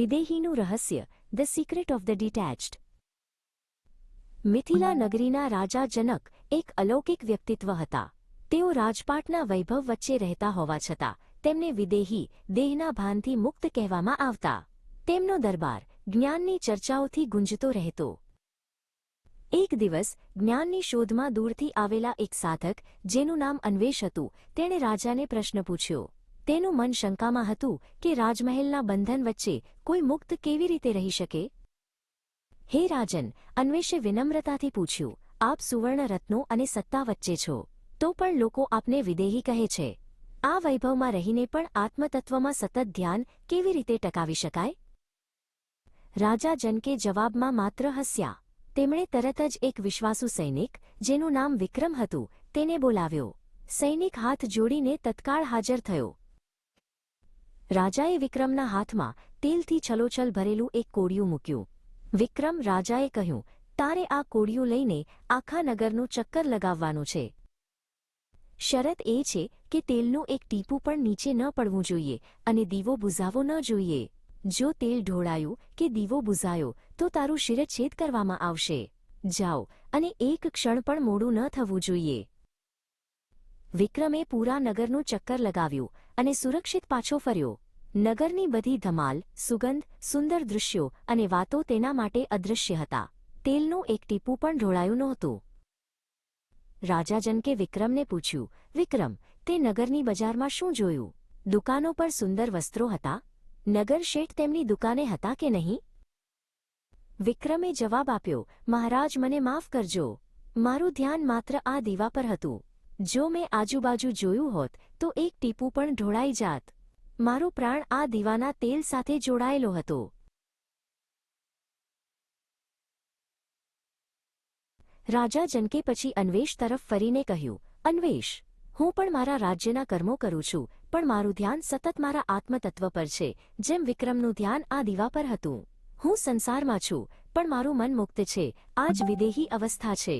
વિદેહીનું રહસ્ય the secret of the detached Mithila નગરીના રાજા જનક એક અલૌકિક વ્યક્તિત્વ હતા. તેઓ રાજપાટના વૈભવ વચ્ચે રહેતા હોવા છતાં, તેમને વિદેહી, દેહના ભાનથી મુક્ત કહેવામાં આવતા. તેમનો દરબાર જ્ઞાનની ચર્ચાઓથી ગુંજતો રહેતો. એક દિવસ, જ્ઞાનની શોધમાં દૂરથી આવેલા એક સાધક, જેનું નામ અન્વેષ હતું, તેણે રાજાને પ્રશ્ન પૂછ્યો તેનું મન શંકામાં હતું કે રાજમહેલના બંધન વચ્ચે કોઈ મુક્ત કેવી રીતે રહી શકે? હે રાજન, અન્વેષે વિનમ્રતાથી પૂછ્યું, આપ સુવર્ણ રત્નો અને સત્તા વચ્ચે છો, તો પણ લોકો આપને વિદેહી કહે છે. આ વૈભવમાં રહીને પણ આત્મતત્વમાં સતત ધ્યાન કેવી રીતે ટકાવી શકાય? રાજા જનકે જવાબમાં માત્ર હસ્યા. તેમણે તરત જ એક વિશ્વાસુ સૈનિક, જેનું નામ વિક્રમ હતું, તેને બોલાવ્યો. સૈનિક હાથ જોડીને તત્કાળ હાજર થયો. રાજાએ વિક્રમના હાથમાં તેલથી છલોછલ ભરેલું એક કોડિયું મૂક્યું. વિક્રમ રાજાએ કહ્યું, તારે આ કોડિયું લઈને આખા નગરનું ચક્કર લગાવવાનું છે. શરત એ છે કે તેલનું એક ટીપું પણ નીચે ન પડવું જોઈએ અને દીવો બુઝાવો ન જોઈએ. જો તેલ ઢોળાયું કે દીવો બુઝાયો, તો તારું શિરચ્છેદ કરવામાં આવશે. જાઓ અને એક ક્ષણ પણ મોડું ન થવું જોઈએ. વિક્રમે પૂરા નગરનું ચક્કર લગાવ્યું અને સુરક્ષિત પાછો ફર્યો. નગરની બધી ધમાલ, સુગંધ, સુંદર દૃશ્યો અને વાતો તેના માટે અદૃશ્ય હતા. તેલનું એક ટીપું પણ ઢોળાયું નહોતું. રાજા જનકે વિક્રમને પૂછ્યું, વિક્રમ, તે નગરની બજારમાં શું જોયું? દુકાનો પર સુંદર વસ્ત્રો હતા? નગર શેઠ તેમની દુકાને હતા કે નહીં? વિક્રમે જવાબ આપ્યો, મહારાજ, મને માફ કરજો. મારું ધ્યાન માત્ર આ દીવા પર હતું. જો મેં આજુબાજુ જોયું હોત, તો એક ટીપું પણ ઢોળાઈ જાત. મારો પ્રાણ આ દીવાના તેલ સાથે જોડાયેલો હતો. રાજા જનકે પછી અન્વેષ તરફ ફરીને કહ્યું, અન્વેષ, હું પણ મારા રાજ્યના કર્મો કરું છું, પણ મારું ધ્યાન સતત મારા આત્મતત્વ પર છે, જેમ વિક્રમનું ધ્યાન આ દીવા પર હતું. હું સંસારમાં છું, પણ મારું મન મુક્ત છે આ જ વિદેહી અવસ્થા છે.